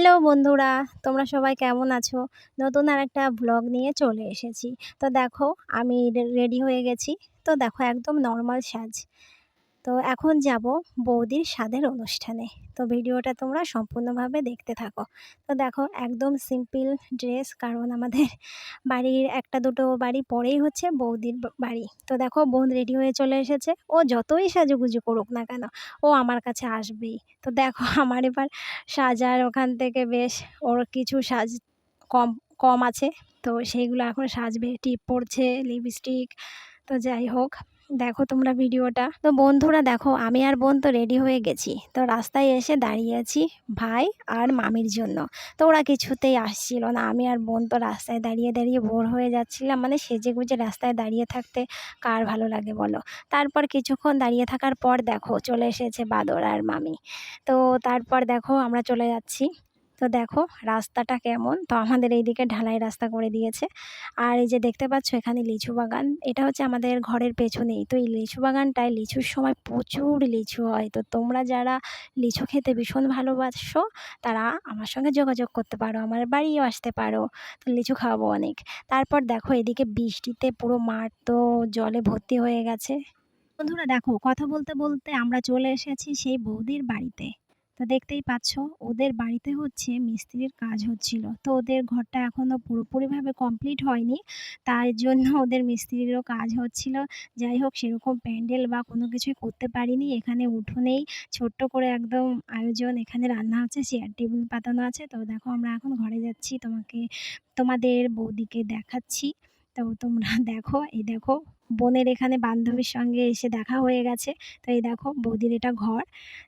Hello বন্ধুরা, তোমরা সবাই কেমন আছো? নতুন আর একটা ব্লগ নিয়ে চলে এসেছি। তো দেখো, আমি রেডি হয়ে গেছি। তো দেখো, একদম নর্মাল সাজ। তো এখন যাব বৌদির স্বাদের অনুষ্ঠানে। তো ভিডিওটা তোমরা সম্পূর্ণভাবে দেখতে থাকো। তো দেখো, একদম সিম্পল ড্রেস কারণ আমাদের বাড়ির একটা দুটো বাড়ি পরেই হচ্ছে বৌদির বাড়ি। তো দেখো, বোন রেডি হয়ে চলে এসেছে। ও যতই সাজুগুজু করুক না কেন, ও আমার কাছে আসবেই। তো দেখো, আমার এবার সাজার ওখান থেকে বেশ ওর কিছু সাজ কম কম আছে। তো সেইগুলো এখন সাজবে। টিপ পড়ছে লিপস্টিক তো যাই হোক। দেখো তোমরা ভিডিওটা। তো বন্ধুরা দেখো, আমি আর বোন তো রেডি হয়ে গেছি। তো রাস্তায় এসে দাঁড়িয়ে আছি ভাই আর মামির জন্য। তো ওরা কিছুতেই আসছিল না। আমি আর বোন তো রাস্তায় দাঁড়িয়ে দাঁড়িয়ে বোর হয়ে যাচ্ছিলাম। মানে সেজে গুজে রাস্তায় দাঁড়িয়ে থাকতে কার ভালো লাগে বলো? তারপর কিছুক্ষণ দাঁড়িয়ে থাকার পর দেখো চলে এসেছে বাদর আর মামি। তো তারপর দেখো আমরা চলে যাচ্ছি। তো দেখো রাস্তাটা কেমন। তো আমাদের এইদিকে ঢালাই রাস্তা করে দিয়েছে। আর এই যে দেখতে পাচ্ছ এখানে লিচু বাগান। এটা হচ্ছে আমাদের ঘরের পেছনেই। তো এই লিচু বাগানটায় লিচুর সময় প্রচুর লিচু হয়। তো তোমরা যারা লিচু খেতে ভীষণ ভালোবাসো, তারা আমার সঙ্গে যোগাযোগ করতে পারো, আমার বাড়িও আসতে পারো। তো লিচু খাওয়াবো অনেক। তারপর দেখো এদিকে বৃষ্টিতে পুরো মাঠ তো জলে ভর্তি হয়ে গেছে। বন্ধুরা দেখো, কথা বলতে বলতে আমরা চলে এসেছি সেই বৌদির বাড়িতে। তো দেখতেই পাচ্ছ, ওদের বাড়িতে হচ্ছে মিস্ত্রির কাজ হচ্ছিল। তো ওদের ঘরটা এখনও পুরোপুরিভাবে কমপ্লিট হয়নি। তাই জন্য ওদের মিস্ত্রিরও কাজ হচ্ছিল। যাই হোক, সেরকম প্যান্ডেল বা কোনো কিছুই করতে পারিনি। এখানে উঠোনেই ছোট্ট করে একদম আয়োজন। এখানে রান্না হচ্ছে চেয়ার টেবিল পাতানো আছে। তো দেখো, আমরা এখন ঘরে যাচ্ছি। তোমাকে, তোমাদের বৌদিকে দেখাচ্ছি। তো তোমরা দেখো, এই দেখো, বোনের এখানে বান্ধবীর সঙ্গে এসে দেখা হয়ে গেছে। তো এই দেখো, বৌদির এটা ঘর।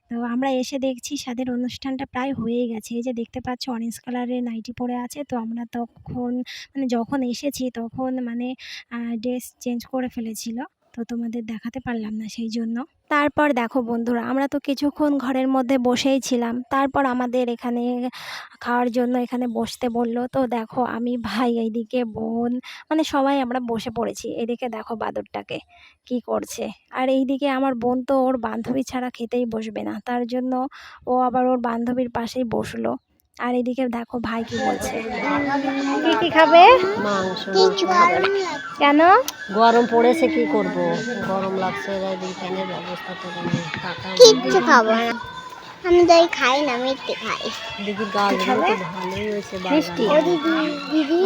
তো আমরা এসে দেখছি সাদের অনুষ্ঠানটা প্রায় হয়েই গেছে। এই যে দেখতে পাচ্ছ অরেঞ্জ কালারের নাইটি পরে আছে। তো আমরা তখন মানে যখন এসেছি তখন মানে ড্রেস চেঞ্জ করে ফেলেছিল। তো তোমাদের দেখাতে পারলাম না সেই জন্য। তারপর দেখো বন্ধুরা, আমরা তো কিছুক্ষণ ঘরের মধ্যে বসেই ছিলাম। তারপর আমাদের এখানে খাওয়ার জন্য এখানে বসতে বলল। তো দেখো আমি, ভাই, এইদিকে বোন মানে সবাই আমরা বসে পড়েছি। এদিকে দেখো বাদরটাকে কি করছে। আর এইদিকে আমার বোন তো ওর বান্ধবী ছাড়া খেতেই বসবে না। তার জন্য ও আবার ওর বান্ধবীর পাশেই বসল। আর এদিকে দেখো ভাই কি বলছে। কি কি খাবে? মাংস। কিছু খাবে? না কেন? গরম পড়েছে কি করব? গরম লাগছে ফ্যানের ব্যবস্থা তো কিচ্ছু খাব না। আমি দই খাই না মিষ্টি খাই। দিদি গাল তো ভালোই হয়েছে দিদি দিদি।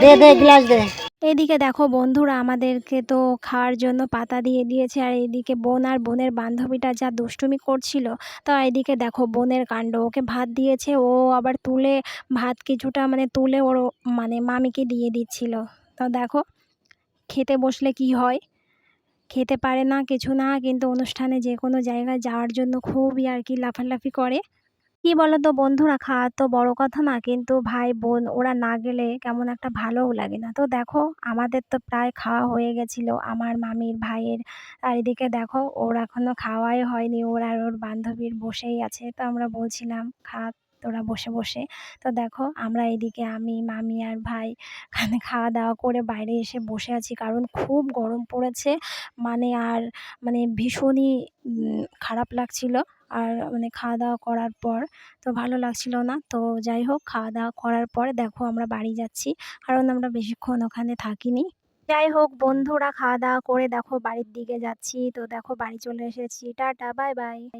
দে দে গ্লাস দে। এদিকে দেখো বন্ধুরা আমাদেরকে তো খাওয়ার জন্য পাতা দিয়ে দিয়েছে, আর এদিকে বোন আর বোনের বান্ধবীটা যা দুষ্টুমি করছিল, তো এদিকে দেখো বোনের কাণ্ড, ওকে ভাত দিয়েছে, ও আবার তুলে ভাত কিছুটা মানে তুলে ওর মানে মামিকে দিয়ে দিচ্ছিল। তো দেখো খেতে বসলে কি হয়? খেতে পারে না, কিছু না, কিন্তু অনুষ্ঠানে যে কোনো জায়গায় যাওয়ার জন্য খুবই আর কি লাফালাফি করে। কি বলতো বন্ধুরা খাওয়া তো বড় কথা না, কিন্তু ভাই, বোন ওরা না গেলে কেমন একটা ভালোও লাগে না। তো দেখো, আমাদের তো প্রায় খাওয়া হয়ে গেছিল। আমার মামির ভাইয়ের চারিদিকে দেখো, ওর এখনও খাওয়াই হয়নি। ওর আর ওর বান্ধবীর বসেই আছে। তো আমরা বলছিলাম, খা তোরা বসে বসে। তো দেখো, আমরা এদিকে আমি, মামি আর ভাই এখানে খাওয়া দাওয়া করে বাইরে এসে বসে আছি। কারণ খুব গরম পড়েছে। মানে আর মানে ভীষণই খারাপ লাগছিল। আর মানে খাওয়া দাওয়া করার পর তো ভালো লাগছিল না। তো যাই হোক খাওয়া দাওয়া করার পর দেখো আমরা বাড়ি যাচ্ছি। কারণ আমরা বেশিক্ষণ ওখানে থাকিনি। যাই হোক, বন্ধুরা খাওয়া দাওয়া করে দেখো বাড়ির দিকে যাচ্ছি। তো দেখো বাড়ি চলে এসেছি। Tata, bye bye.